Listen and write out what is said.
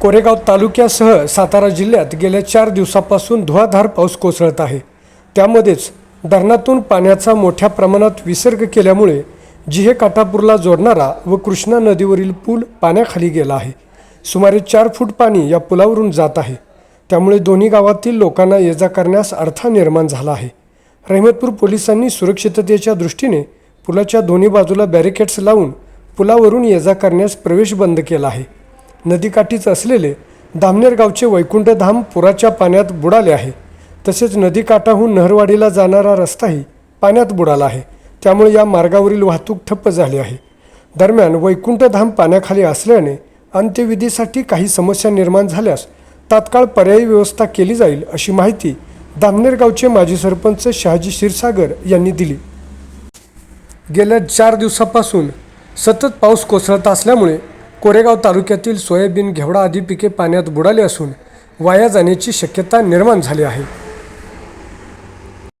कोरेगाव तालुक्यासह सातारा जिल्ह्यात गेल्या चार दिवसापासून धुवाधार पाऊस कोसळत आहे. त्यामध्येच धरणातून पाण्याचा मोठ्या प्रमाणात विसर्ग केल्यामुळे जिहे काठापूरला जोडणारा व कृष्णा नदीवरील पूल पाण्याखाली गेला आहे. सुमारे चार फूट पाणी या पुलावरून जात आहे. त्यामुळे दोन्ही गावातील लोकांना ये जा करण्यास अडथळा निर्माण झाला आहे. रहमतपूर पोलिसांनी सुरक्षिततेच्या दृष्टीने पुलाच्या दोन्ही बाजूला बॅरिकेड्स लावून पुलावरून ये जा करण्यास प्रवेश बंद केला आहे. नदीकाठीच असलेले दामनेर गावचे वैकुंठधाम पुराच्या पाण्यात बुडाले आहे. तसेच नदीकाठाहून नहरवाडीला जाणारा रस्ताही पाण्यात बुडाला आहे. त्यामुळे या मार्गावरील वाहतूक ठप्प झाली आहे. दरम्यान वैकुंठधाम पाण्याखाली असल्याने अंत्यविधीसाठी काही समस्या निर्माण झाल्यास तात्काळ पर्यायी व्यवस्था केली जाईल अशी माहिती दामनेर गावचे माजी सरपंच शहाजी क्षीरसागर यांनी दिली. गेल्या चार दिवसापासून सतत पाऊस कोसळत असल्यामुळे कोरेगाव तालुक्यातील सोयाबीन घेवडा आदी पिके पाण्यात बुडाली असून वाया जाण्याची शक्यता निर्माण झाली आहे.